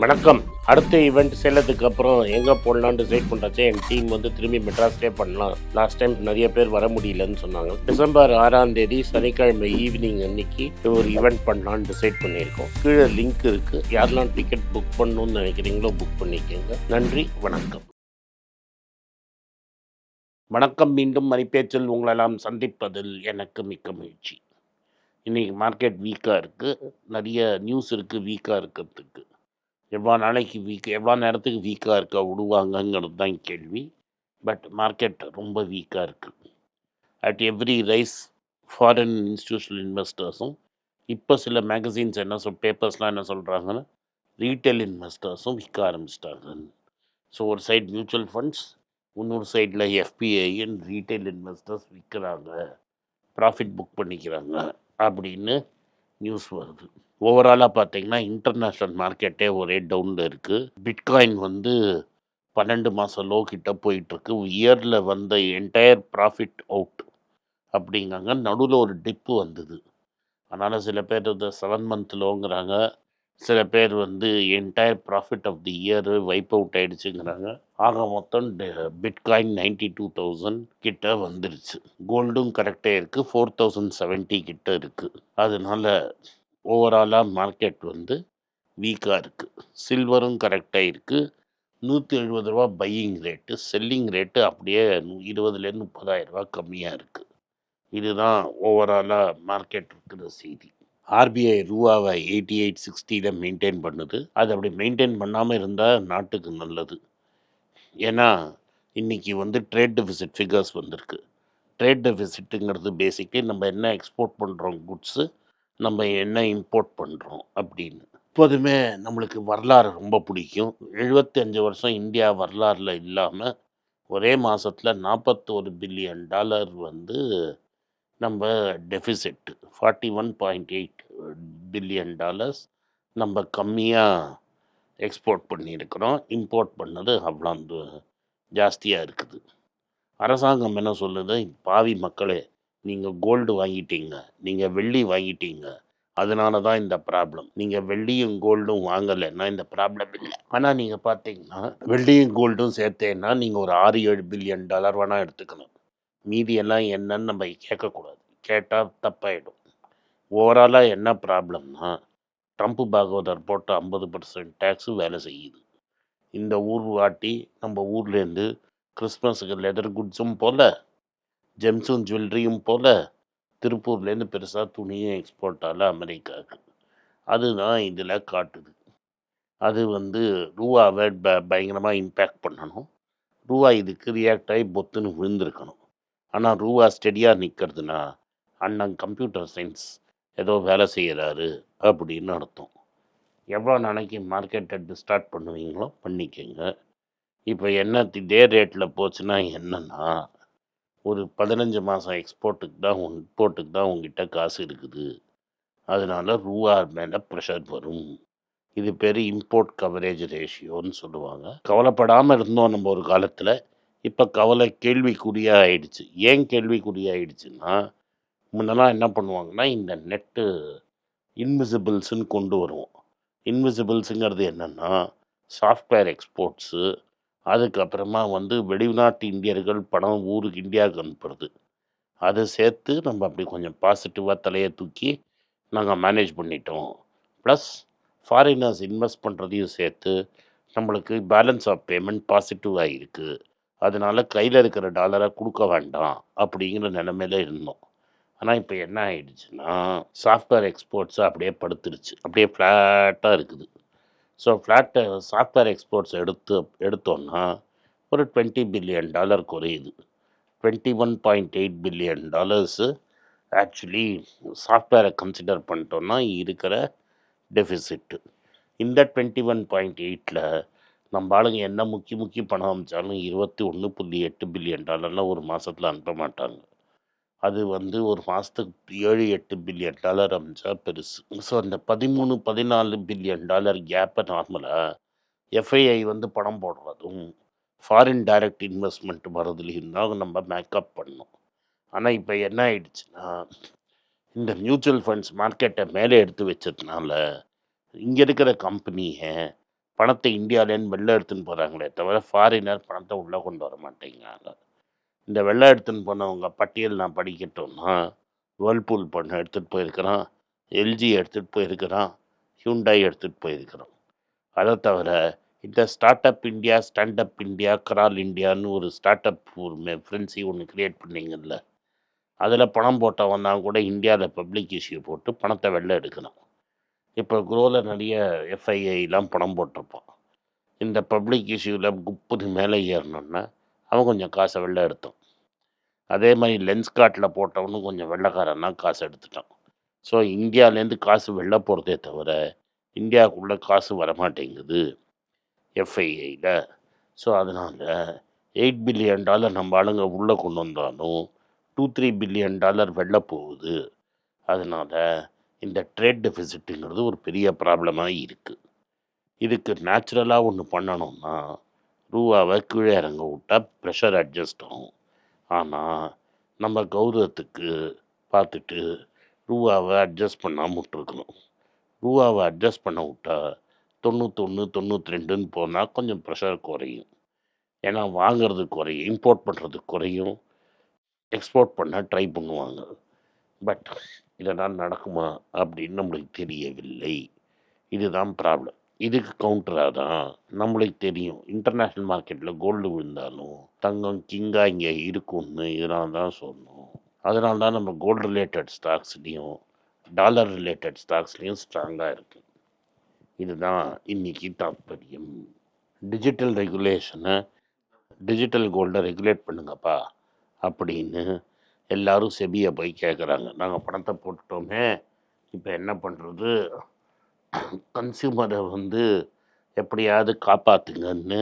வணக்கம். அடுத்த ஈவெண்ட் செல்லதுக்கு அப்புறம் எங்கே போடலான்னு டிசைட் பண்ணுறச்சே என் டீம் வந்து திரும்பி மெட்ராஸ்லேயே பண்ணலாம். லாஸ்ட் டைம் நிறைய பேர் வர முடியலன்னு சொன்னாங்க. டிசம்பர் ஆறாம் தேதி சனிக்கிழமை ஈவினிங் அன்னைக்கு ஒரு ஈவெண்ட் பண்ணலான்னு டிசைட் பண்ணியிருக்கோம். கீழே லிங்க் இருக்கு. யாரெல்லாம் டிக்கெட் புக் பண்ணணும்னு நினைக்கிறீங்களோ புக் பண்ணிக்கோங்க. நன்றி வணக்கம். வணக்கம். மீண்டும் மணிப்பேச்சில் உங்களெல்லாம் சந்திப்பதில் எனக்கு மிக்க மகிழ்ச்சி. இன்னைக்கு மார்க்கெட் வீக்காக இருக்குது நிறைய நியூஸ் இருக்குது வீக்காக இருக்கிறதுக்கு. எவ்வளோ நாளைக்கு வீக் எவ்வளோ நேரத்துக்கு வீக்காக இருக்க விடுவாங்கங்கிறது தான் கேள்வி. பட் மார்க்கெட் ரொம்ப வீக்காக இருக்குது at every rise foreign institutional இன்வெஸ்டர்ஸும் இப்போ சில மேகசின்ஸ் என்ன சொல் பேப்பர்ஸ்லாம் என்ன சொல்கிறாங்கன்னா ரீட்டைல் இன்வெஸ்டர்ஸும் விற்க ஆரம்பிச்சிட்டாங்கன்னு ஸோ ஒரு சைட் மியூச்சுவல் ஃபண்ட்ஸ் இன்னொரு சைடில் எஃபிஐன்னு ரீட்டைல் இன்வெஸ்டர்ஸ் விற்கிறாங்க. ப்ராஃபிட் புக் பண்ணிக்கிறாங்க. அப்படின்னு நியூஸ் வருது. ஓவராலாக பார்த்தீங்கன்னா இன்டர்நேஷ்னல் மார்க்கெட்டே ஒரே டவுனில் இருக்குது பிட்காயின் வந்து பன்னெண்டு மாதம் லோ கிட்ட போயிட்டுருக்கு. இயரில் வந்த என்டையர் ப்ராஃபிட் அவுட் அப்படிங்காங்க நடுவில் ஒரு டிப்பு வந்தது. அதனால் சில பேர் இந்த செவன் மந்த் லோங்கிறாங்க சில பேர் வந்து entire profit of the year wipe out ஆகிடுச்சுங்கிறாங்க ஆக மொத்தம் பிட்காயின் நைன்டி டூ தௌசண்ட் கிட்ட வந்துருச்சு. கோல்டும் கரெக்டாக இருக்குது ஃபோர் தௌசண்ட் செவன்ட்டி கிட்ட இருக்குது அதனால ஓவராலாக மார்க்கெட் வந்து வீக்காக இருக்குது சில்வரும் கரெக்டாக இருக்குது நூற்றி எழுபது ரூபா பையிங் ரேட்டு செல்லிங் ரேட்டு அப்படியே இருபதுலேருந்து முப்பதாயிரம் ரூபா கம்மியாக இருக்குது இதுதான் ஓவராலாக மார்க்கெட் இருக்கிற செய்தி. ஆர்பிஐ ரூபாவை எயிட்டி எயிட் சிக்ஸ்டியில் மெயின்டைன் பண்ணுது. அது அப்படி மெயின்டைன் பண்ணாமல் இருந்தால் நாட்டுக்கு நல்லது. ஏன்னா இன்றைக்கி வந்து ட்ரேட் டெபிசிட் ஃபிகர்ஸ் வந்திருக்கு. ட்ரேட் டெபிசிட்டுங்கிறது பேசிக்கலி நம்ம என்ன எக்ஸ்போர்ட் பண்ணுறோம் குட்ஸு நம்ம என்ன இம்போர்ட் பண்ணுறோம் அப்படின்னு. எப்போதுமே நம்மளுக்கு வரலாறு ரொம்ப பிடிக்கும். 75 வருஷம் இந்தியா வரலாறில் இல்லாமல் ஒரே மாதத்தில் நாற்பத்தோரு பில்லியன் டாலர் வந்து நம்ம deficit forty one point eight billion dollars நம்ம கம்மியாக எக்ஸ்போர்ட் பண்ணியிருக்கிறோம். இம்போர்ட் பண்ணது அவ்வளோ ஜாஸ்தியாக இருக்குது. அரசாங்கம் என்ன சொல்லுது? பாவி மக்களே நீங்கள் கோல்டு வாங்கிட்டீங்க நீங்கள் வெள்ளி வாங்கிட்டீங்க அதனால தான் இந்த ப்ராப்ளம் நீங்கள் வெள்ளியும் கோல்டும் வாங்கலைன்னா இந்த ப்ராப்ளம் இல்லை. ஆனால் நீங்கள் பார்த்தீங்கன்னா வெள்ளியும் கோல்டும் சேர்த்தேன்னா நீங்கள் ஒரு ஆறு ஏழு பில்லியன் டாலர் வேணால் எடுத்துக்கணும். மீதியெல்லாம் என்னன்னு நம்ம கேட்கக்கூடாது. கேட்டால் தப்பாயிடும். ஓவராலாக என்ன ப்ராப்ளம்னா ட்ரம்ப் பாகவதர் போட்ட ஐம்பது பர்சன்ட் டேக்ஸு வேலை செய்யுது. இந்த ஊர் வாட்டி நம்ம ஊர்லேருந்து கிறிஸ்மஸுக்கு லெதர் குட்ஸும் போல ஜெம்ஸும் ஜுவல்லரியும் போல் திருப்பூர்லேருந்து பெருசாக துணியும் எக்ஸ்போர்ட் ஆகல அமெரிக்காவுக்கு. அதுதான் இதில் காட்டுது. அது வந்து ரூபாவை ப பயங்கரமாக இம்பேக்ட் பண்ணணும். ரூபா இதுக்கு ரியாக்ட் ஆகி பொத்துன்னு விழுந்திருக்கணும். ஆனால் ரூபா ஸ்டெடியாக நிற்கிறதுனா அண்ணன் கம்ப்யூட்டர் சயின்ஸ் ஏதோ வேலை செய்கிறாரு அப்படின்னு அர்த்தம். எவ்வளோ நாளைக்கு மார்க்கெட் எடுத்து ஸ்டார்ட் பண்ணுவீங்களோ பண்ணிக்கோங்க. இப்போ என்ன டே ரேட்டில் போச்சுன்னா என்னென்னா ஒரு பதினஞ்சு மாதம் எக்ஸ்போர்ட்டுக்கு தான் உன் இம்போர்ட்டுக்கு தான் உங்ககிட்ட காசு இருக்குது. அதனால் ரூபா மேலே ப்ரெஷர் வரும். இது பேர் இம்போர்ட் கவரேஜ் ரேஷியோன்னு சொல்லுவாங்க. கவலைப்படாமல் இருந்தோம் நம்ம ஒரு காலத்தில். இப்போ கவலை கேள்விக்குறியாக ஆயிடுச்சு ஏன் கேள்விக்குறியாயிடுச்சுன்னா முன்னெல்லாம் என்ன பண்ணுவாங்கன்னா இந்த நெட்டு இன்விசிபிள்ஸுன்னு கொண்டு வருவோம். இன்விசிபிள்ஸுங்கிறது என்னென்னா சாஃப்ட்வேர் எக்ஸ்போர்ட்ஸு அதுக்கப்புறமா வந்து வெளிநாட்டு இந்தியர்கள் பணம் ஊருக்கு இந்தியாவுக்கு அனுப்புறது. அதை சேர்த்து நம்ம அப்படி கொஞ்சம் பாசிட்டிவாக தலையை தூக்கி நாங்கள் மேனேஜ் பண்ணிட்டோம். ப்ளஸ் ஃபாரினர்ஸ் இன்வெஸ்ட் பண்ணுறதையும் சேர்த்து நம்மளுக்கு பேலன்ஸ் ஆஃப் பேமெண்ட் பாசிட்டிவாக இருக்குது அதனால் கையில் இருக்கிற டாலரை கொடுக்க வேண்டாம் அப்படிங்கிற நிலமையில இருந்தோம். ஆனால் இப்போ என்ன ஆயிடுச்சுன்னா சாஃப்ட்வேர் எக்ஸ்போர்ட்ஸ் அப்படியே படுத்துருச்சு. அப்படியே ஃப்ளாட்டாக இருக்குது. ஸோ ஃப்ளாட்டை சாஃப்ட்வேர் எக்ஸ்போர்ட்ஸ் எடுத்து எடுத்தோன்னா ஒரு டுவெண்ட்டி பில்லியன் டாலர் குறையுது. Twenty one point eight billion dollars actually சாஃப்ட்வேரை கன்சிடர் பண்ணிட்டோன்னா இருக்கிற டெஃபிசிட்டு இந்த டுவெண்ட்டி ஒன் பாயிண்ட் எயிட்டில் நம்ம ஆளுங்க என்ன முக்கி முக்கி பணம் அமைச்சாலும் இருபத்தி ஒன்று புள்ளி எட்டு பில்லியன் டாலர்லாம் ஒரு மாதத்தில் அனுப்ப மாட்டாங்க. அது வந்து ஒரு மாதத்துக்கு ஏழு எட்டு பில்லியன் டாலர் அமைச்சா பெருசு. ஸோ அந்த பதிமூணு பதினாலு பில்லியன் டாலர் கேப்பை நார்மலாக எஃப்ஐஐ வந்து பணம் போடுறதும் ஃபாரின் டைரக்ட் இன்வெஸ்ட்மெண்ட் வர்றதுலேயும் தான் நம்ம மேக்கப் பண்ணோம். ஆனால் இப்போ என்ன ஆயிடுச்சுன்னா இந்த மியூச்சுவல் ஃபண்ட்ஸ் மார்க்கெட்டை மேலே எடுத்து வச்சதுனால இங்கே இருக்கிற கம்பெனியை பணத்தை இந்தியாவிலேருந்து வெளில எடுத்துன்னு போகிறாங்களே தவிர ஃபாரினர் பணத்தை உள்ளே கொண்டு வர மாட்டேங்கிறாங்க. இந்த வெள்ளை எடுத்துன்னு போனவங்க பட்டியல் நான் படிக்கட்டோம்னா வேர்ல்பூல் பண்ண எடுத்துகிட்டு போயிருக்கிறான் எல்ஜி எடுத்துகிட்டு போயிருக்கிறான் ஹியூண்டாய் எடுத்துகிட்டு போயிருக்கிறான். அதை தவிர இந்த start up India stand up India Carol இந்தியான்னு ஒரு ஸ்டார்ட் அப் ஒரு ஃப்ரெண்ட்ஸி ஒன்று கிரியேட் பண்ணிங்கல்ல அதில் பணம் போட்டவன் தான் கூட இந்தியாவில் பப்ளிக் இஷ்யூ போட்டு பணத்தை வெளில எடுக்கணும் இப்போ குரோவில் நிறைய எஃப்ஐஐலாம் பணம் போட்டிருப்பான். இந்த பப்ளிக் இஷ்யூவில் குப்புது மேலே ஏறணுன்னா அவன் கொஞ்சம் காசை வெளில எடுத்தான் அதே மாதிரி லென்ஸ் காட்டில் போட்டவனும் கொஞ்சம் வெள்ளைக்காரன்னா காசு எடுத்துட்டான். ஸோ இந்தியாவிலேருந்து காசு வெளில போகிறதே தவிர இந்தியாவுக்குள்ளே காசு வரமாட்டேங்குது எஃப்ஐஐயில் ஸோ அதனால் எயிட் பில்லியன் டாலர் நம்ம ஆளுங்க உள்ளே கொண்டு வந்தாலும் டூ த்ரீ பில்லியன் டாலர் வெளில போகுது. அதனால் இந்த ட்ரேட் டெஃபிசிட்டுங்கிறது ஒரு பெரிய ப்ராப்ளமாக இருக்குது இதுக்கு நேச்சுரலாக ஒன்று பண்ணணும்னா ரூபாவை கீழே இறங்க விட்டால் ப்ரெஷர் அட்ஜஸ்ட் ஆகும். ஆனால் நம்ம கௌரவத்துக்கு பார்த்துட்டு ரூபாவை அட்ஜஸ்ட் பண்ணாமல் விட்டுருக்கணும். ரூபாவை அட்ஜஸ்ட் பண்ண விட்டால் தொண்ணூத்தொன்று தொண்ணூற்றி ரெண்டுன்னு போனால் கொஞ்சம் ப்ரெஷர் குறையும். ஏன்னா வாங்குறது குறையும் இம்போர்ட் பண்ணுறது குறையும் எக்ஸ்போர்ட் பண்ண ட்ரை பண்ணுவாங்க. பட் இதெல்லாம் நடக்குமா அப்படின்னு நம்மளுக்கு தெரியவில்லை. இதுதான் ப்ராப்ளம் இதுக்கு கவுண்டராக தான் நம்மளுக்கு தெரியும். இன்டர்நேஷ்னல் மார்க்கெட்டில் கோல்டு விழுந்தாலும் தங்கம் கிங்காக இங்கே இருக்கும்னு இதனால தான் சொன்னோம். அதனால தான் நம்ம கோல்டு ரிலேட்டட் ஸ்டாக்ஸ்லேயும் டாலர் ரிலேட்டட் ஸ்டாக்ஸ்லேயும் ஸ்ட்ராங்காக இருக்குது இதுதான் இன்னைக்கு தாற்பயம் டிஜிட்டல் ரெகுலேஷனை டிஜிட்டல் கோல்டை ரெகுலேட் பண்ணுங்கப்பா அப்படின்னு எல்லோரும் செபியை போய் கேட்குறாங்க நாங்கள் பணத்தை போட்டுட்டோமே இப்போ என்ன பண்ணுறது கன்சியூமரை வந்து எப்படியாவது காப்பாற்றுங்கன்னு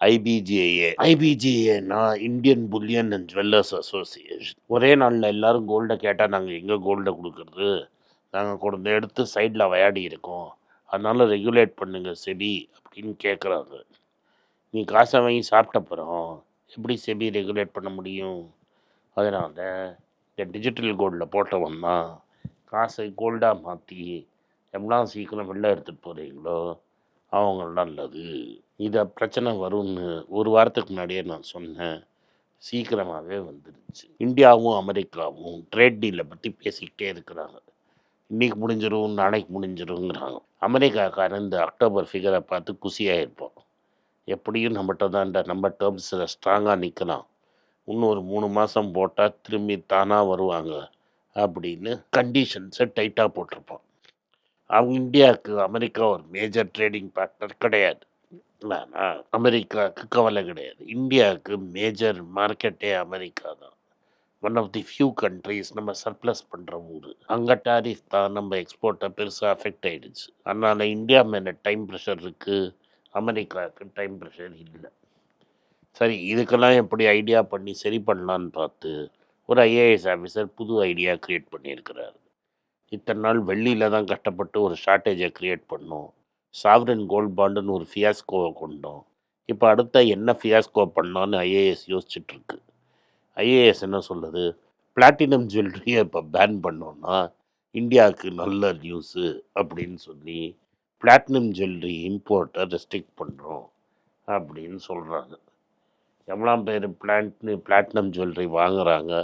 ஐபிஜிஏ ஐபிஜிஏனா Indian bullion and jewellers association ஒரே நாளில் எல்லாரும் கோல்டை கேட்டால் நாங்கள் எங்கே கோல்டை கொடுக்கறது? நாங்கள் கொண்டு எடுத்து சைடில் விளையாடி இருக்கோம். அதனால் ரெகுலேட் பண்ணுங்க செபி அப்படின்னு கேட்குறாங்க நீ காசை வாங்கி சாப்பிட்டப்புறம் எப்படி செபி ரெகுலேட் பண்ண முடியும்? அதனால் இந்த டிஜிட்டல் கோல்டில் போட்டவன் தான் காசை கோல்டாக மாற்றி எவ்வளோ சீக்கிரம் வெளில எடுத்துகிட்டு போகிறீங்களோ அவங்க நல்லது. இதை பிரச்சனை வரும்னு ஒரு வாரத்துக்கு முன்னாடியே நான் சொன்னேன். சீக்கிரமாகவே வந்துடுச்சு இந்தியாவும் அமெரிக்காவும் ட்ரேட் டீலை பற்றி பேசிக்கிட்டே இருக்கிறாங்க. இன்றைக்கி முடிஞ்சிடும் நாளைக்கு முடிஞ்சிருங்கிறாங்க. அமெரிக்காக்காரன் இந்த அக்டோபர் ஃபிகரை பார்த்து குசியாக இருப்போம் எப்படியும் நம்மகிட்ட தான் நம்ம டேர்ம்ஸில் ஸ்ட்ராங்காக நிற்கலாம் இன்னும் ஒரு மூணு மாதம் போட்டால் திரும்பி தானாக வருவாங்க அப்படின்னு கண்டிஷன்ஸை டைட்டாக போட்டிருப்போம் அவங்க இந்தியாவுக்கு அமெரிக்கா ஒரு மேஜர் ட்ரேடிங் பார்ட்னர் கிடையாது. ஆனால் அமெரிக்காவுக்கு கவலை கிடையாது. இந்தியாவுக்கு மேஜர் மார்க்கெட்டே அமெரிக்கா தான். One of the few countries நம்ம சர்ப்ளஸ் பண்ணுற ஊர். அங்கே டாரிஃப் தான் நம்ம எக்ஸ்போர்ட்டை பெருசாக அஃபெக்ட் ஆகிடுச்சு அதனால் இந்தியா மேலே டைம் ப்ரெஷர் இருக்குது அமெரிக்காவுக்கு டைம் ப்ரெஷர் இல்லை. சரி இதுக்கெல்லாம் எப்படி ஐடியா பண்ணி சரி பண்ணலான்னு பார்த்து ஒரு ஐஏஎஸ் ஆஃபீஸர் புது ஐடியா க்ரியேட் பண்ணியிருக்கிறாரு. இத்தனை நாள் வெள்ளியில் தான் கஷ்டப்பட்டு ஒரு ஷார்ட்டேஜை க்ரியேட் பண்ணோம். சாவரின் கோல்ட் பாண்டுன்னு ஒரு ஃபியாஸ்கோவை கொண்டோம். இப்போ அடுத்த என்ன ஃபியாஸ்கோ பண்ணோன்னு ஐஏஎஸ் யோசிச்சுட்ருக்கு ஐஏஎஸ் என்ன சொல்லுது? பிளாட்டினம் ஜுவல்லரியை இப்போ பேன் பண்ணோன்னா இந்தியாவுக்கு நல்ல நியூஸு அப்படின்னு சொல்லி பிளாட்டினம் ஜுவல்லரி இம்போர்ட்டை ரெஸ்ட்ரிக்ட் பண்ணுறோம் அப்படின்னு சொல்கிறாங்க எவ்வளோ பேர் பிளாட்னு பிளாட்டினம் ஜுவல்லரி வாங்குறாங்க?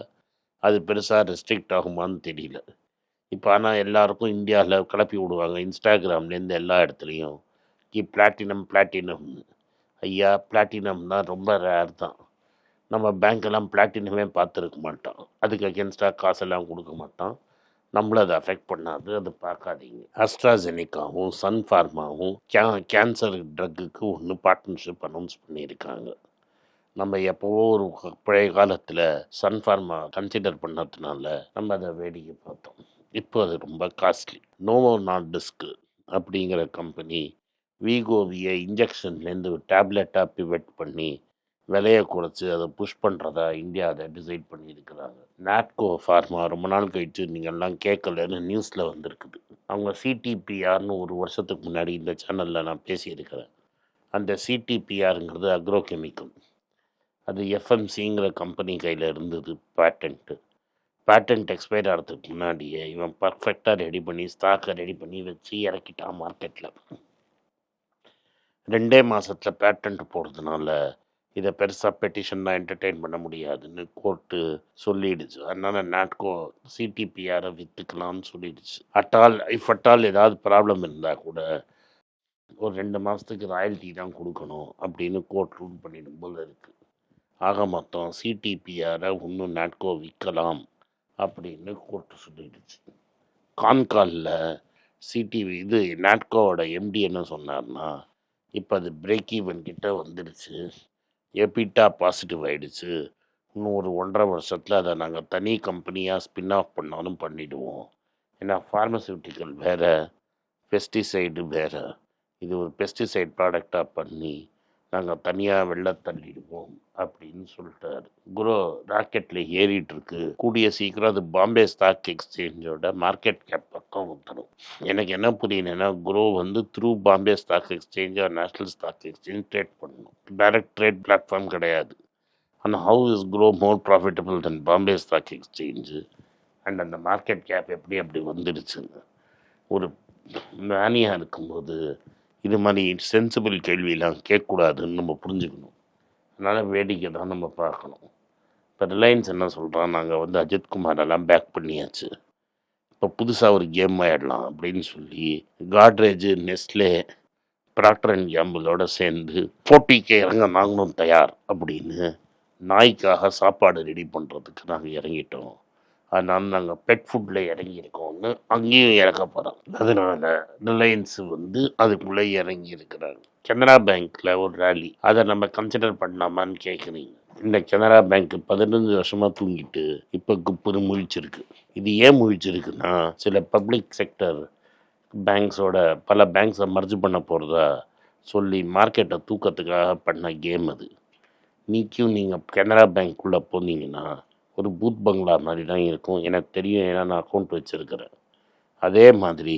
அது பெருசாக ரெஸ்ட்ரிக்ட் ஆகுமான்னு தெரியல. இப்போ ஆனால் எல்லாருக்கும் இந்தியாவில் கிளப்பி விடுவாங்க. இன்ஸ்டாகிராம்லேருந்து எல்லா இடத்துலையும். கி பிளாட்டினம் பிளாட்டினம்னு ஐயா பிளாட்டினம் தான் ரொம்ப ரேர் தான். நம்ம பேங்க்கெல்லாம் பிளாட்டினமே பார்த்துருக்க மாட்டோம் அதுக்கு அகேன்ஸ்டாக காசெல்லாம் கொடுக்க மாட்டோம் நம்மள அதை அஃபெக்ட் பண்ணாது. அதை பார்க்காதீங்க. அஸ்ட்ராஜெனிக்காவும் சன் ஃபார்மாவும் கே கேன்சர் ட்ரக்குக்கு ஒன்று பார்ட்னர்ஷிப் அனௌன்ஸ் பண்ணியிருக்காங்க. நம்ம எப்போவோ ஒரு பழைய காலத்தில் சன் ஃபார்மா கன்சிடர் பண்ணதுனால நம்ம அதை வேடிக்கை பார்த்தோம். இப்போ அது ரொம்ப காஸ்ட்லி. நோவோ நார்டிஸ்க்கு அப்படிங்கிற கம்பெனி வீகோவியை இன்ஜெக்ஷன்லேருந்து டேப்லெட்டாக பிவெட் பண்ணி விலையை குறைச்சி அதை புஷ் பண்ணுறதா இந்தியா அதை டிசைட் பண்ணியிருக்கிறாங்க. நாட்கோ ஃபார்மா ரொம்ப நாள் கழிச்சு நீங்கள் எல்லாம் கேட்கலன்னு நியூஸில் வந்திருக்குது. அவங்க சிடிபிஆர்னு ஒரு வருஷத்துக்கு முன்னாடி இந்த சேனலில் நான் பேசியிருக்கிறேன். அந்த சிடிபிஆருங்கிறது அக்ரோ கெமிக்கல் அது எஃப்எம்சிங்கிற கம்பெனி கையில் இருந்தது பேட்டன்ட்டு பேட்டன்ட் எக்ஸ்பைர் ஆகிறதுக்கு முன்னாடியே இவன் பர்ஃபெக்டாக ரெடி பண்ணி ஸ்டாக்கை ரெடி பண்ணி வச்சு இறக்கிட்டான் மார்க்கெட்டில் ரெண்டே மாதத்தில் பேட்டன்ட் போடுறதுனால இதை பெருசாக பெட்டிஷன்லாம் என்டர்டெயின் பண்ண முடியாதுன்னு கோர்ட்டு சொல்லிடுச்சு. அதனால் நாட்கோ சிடிபிஆரை விற்றுக்கலாம்னு சொல்லிடுச்சு. அட்டால் இஃப் அட்டால் ஏதாவது ப்ராப்ளம் இருந்தால் கூட ஒரு ரெண்டு மாதத்துக்கு ராயல்ட்டி தான் கொடுக்கணும் அப்படின்னு கோர்ட் ரூல் பண்ணிடும் போல் இருக்குது ஆக மொத்தம் சிடிபிஆரை இன்னும் நாட்கோ விற்கலாம். அப்படின்னு கோர்ட்டு சொல்லிடுச்சு. கான்காலில் சிடிவி இது நாட்கோவோட எம்டி என்ன சொன்னார்னா இப்போ அது பிரேக் ஈவன் கிட்ட வந்துடுச்சு. எபிட்டா பாசிட்டிவ் ஆகிடுச்சு இன்னும் ஒரு ஒன்றரை வருஷத்தில் அதை நாங்கள் தனி கம்பெனியாக ஸ்பின் ஆஃப் பண்ணாலும் பண்ணிவிடுவோம் ஏன்னா ஃபார்மசியூட்டிக்கல் வேறு பெஸ்டிசைடு வேறு. இது ஒரு பெஸ்டிசைட் ப்ராடக்டாக பண்ணி நாங்கள் தனியாக வெளில தள்ளிடுவோம். அப்படின்னு சொல்லிட்டாரு. குரோ ராக்கெட்டில் ஏறிட்டுருக்கு. கூடிய சீக்கிரம் அது பாம்பே ஸ்டாக் எக்ஸ்சேஞ்சோட மார்க்கெட் கேப் பக்கம் வந்துடும் எனக்கு என்ன புரியணும்னா குரு வந்து through Bombay stock exchange national stock exchange trade பண்ணணும். டைரக்ட் ட்ரேட் பிளாட்ஃபார்ம் கிடையாது. ஆனால் how is Groww more profitable than Bombay stock exchange? And அந்த மார்க்கெட் கேப் எப்படி அப்படி வந்துடுச்சுங்க ஒரு மேனியாக இருக்கும்போது இது மாதிரி சென்சிபிள் கேள்வியெல்லாம் கேட்கக்கூடாதுன்னு நம்ம புரிஞ்சுக்கணும். அதனால் வேடிக்கை தான் நம்ம பார்க்கணும். இப்போ ரிலையன்ஸ் என்ன சொல்கிறான் நாங்கள் வந்து அஜித்குமார் எல்லாம் பேக் பண்ணியாச்சு. இப்போ புதுசாக ஒரு கேம் ஆயிடலாம் அப்படின்னு சொல்லி காட்ரேஜ் நெஸ்லே ப்ராக்டர் அண்ட் கேம்பிளோட சேர்ந்து போட்டிக்கு இறங்க நாங்களும் தயார் அப்படின்னு நாய்க்காக சாப்பாடு ரெடி பண்ணுறதுக்கு நாங்கள் இறங்கிட்டோம். அதனால் நாங்கள் பெட் ஃபுட்டில் இறங்கியிருக்கோம்னு அங்கேயும் இறக்க போகிறோம் அதனால் ரிலையன்ஸு வந்து அதுக்குள்ளே இறங்கி இருக்கிறாங்க. கனரா பேங்க்கில் ஒரு ரேலி அதை நம்ம கன்சிடர் பண்ணலாமான்னு கேட்குறீங்க இந்த கனரா பேங்க் பதினஞ்சு வருஷமாக தூங்கிட்டு இப்போ குப்புன்னு முழிச்சிருக்கு. இது ஏன் முழிச்சிருக்குன்னா சில பப்ளிக் செக்டர் பேங்க்ஸோட பல பேங்க்ஸை மர்ஜ் பண்ண போகிறதா சொல்லி மார்க்கெட்டை தூக்கத்துக்காக பண்ண கேம் அது. நீக்கும் நீங்கள் கனரா பேங்க்குள்ளே போனீங்கன்னா ஒரு பூத் பங்களா மாதிரி தான் இருக்கும். எனக்கு தெரியும் ஏன்னா நான் அக்கௌண்ட் வச்சுருக்கிறேன். அதே மாதிரி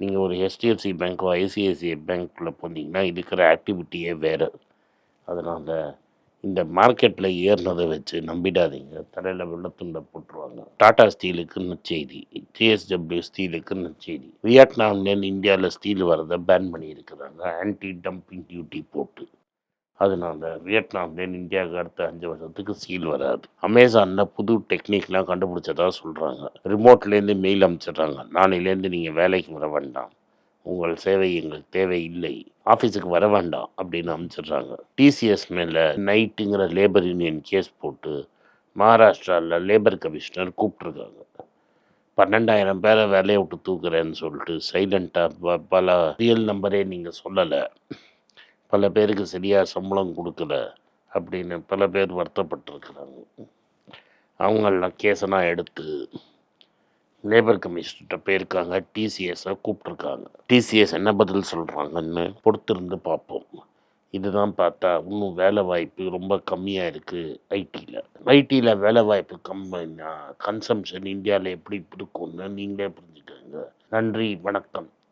நீங்கள் ஒரு ஹெச்டிஎஃப்சி பேங்க்கோ ஐசிஐசிஐ பேங்க்கில் போனீங்கன்னா இருக்கிற ஆக்டிவிட்டியே வேறு. அதனால் இந்த மார்க்கெட்டில் ஏறினதை வச்சு நம்பிடாதீங்க. தலையில் வெள்ளத்துண்டை போட்டுருவாங்க. டாடா ஸ்டீலுக்குன்னு செய்தி. ஜேஎஸ்டபிள்யூ ஸ்டீலுக்குன்னு செய்தி. வியட்நாம்லேருந்து இந்தியாவில் ஸ்டீல் வரதை பேன் பண்ணியிருக்கிறாங்க. ஆன்டி டம்பிங் டியூட்டி போட்டு. அதனால வியட்நாம்லேருந்து இந்தியாவுக்கு அடுத்த அஞ்சு வருஷத்துக்கு சீல் வராது. அமேசானில் புது டெக்னிக்லாம் கண்டுபிடிச்சதா சொல்கிறாங்க ரிமோட்லேருந்து மெயில் அனுப்பிச்சிடுறாங்க நாளையிலேருந்து நீங்கள் வேலைக்கு வர வேண்டாம். உங்கள் சேவை எங்களுக்கு தேவை இல்லை ஆஃபீஸுக்கு வர வேண்டாம் அப்படின்னு அமைச்சிடுறாங்க. டிசிஎஸ் மேலே நைட்டுங்கிற லேபர் யூனியன் கேஸ் போட்டு மகாராஷ்டிராவில் லேபர் கமிஷனர் கூப்பிட்ருக்காங்க பன்னெண்டாயிரம் பேரை வேலையை விட்டு தூக்குறேன்னு சொல்லிட்டு சைலண்ட்டாக பல ரியல் நம்பரே நீங்கள் சொல்லலை. பல பேருக்கு சரியாக சம்பளம் கொடுக்கல அப்படின்னு பல பேர் வருத்தப்பட்டிருக்கிறாங்க. அவங்களெலாம் கேஸெல்லாம் எடுத்து லேபர் கமிஷன்கிட்ட போயிருக்காங்க. டிசிஎஸை கூப்பிட்ருக்காங்க டிசிஎஸ் என்ன பதில் சொல்கிறாங்கன்னு பொறுத்திருந்து பார்ப்போம். இதுதான் பார்த்தா இன்னும் வேலை வாய்ப்பு ரொம்ப கம்மியாக இருக்குது ஐடியில் ஐடியில் வேலை வாய்ப்பு கம்மினா கன்சம்ஷன் இந்தியாவில் எப்படி இருக்கும்னு நீங்களே புரிஞ்சுக்கோங்க. நன்றி வணக்கம்.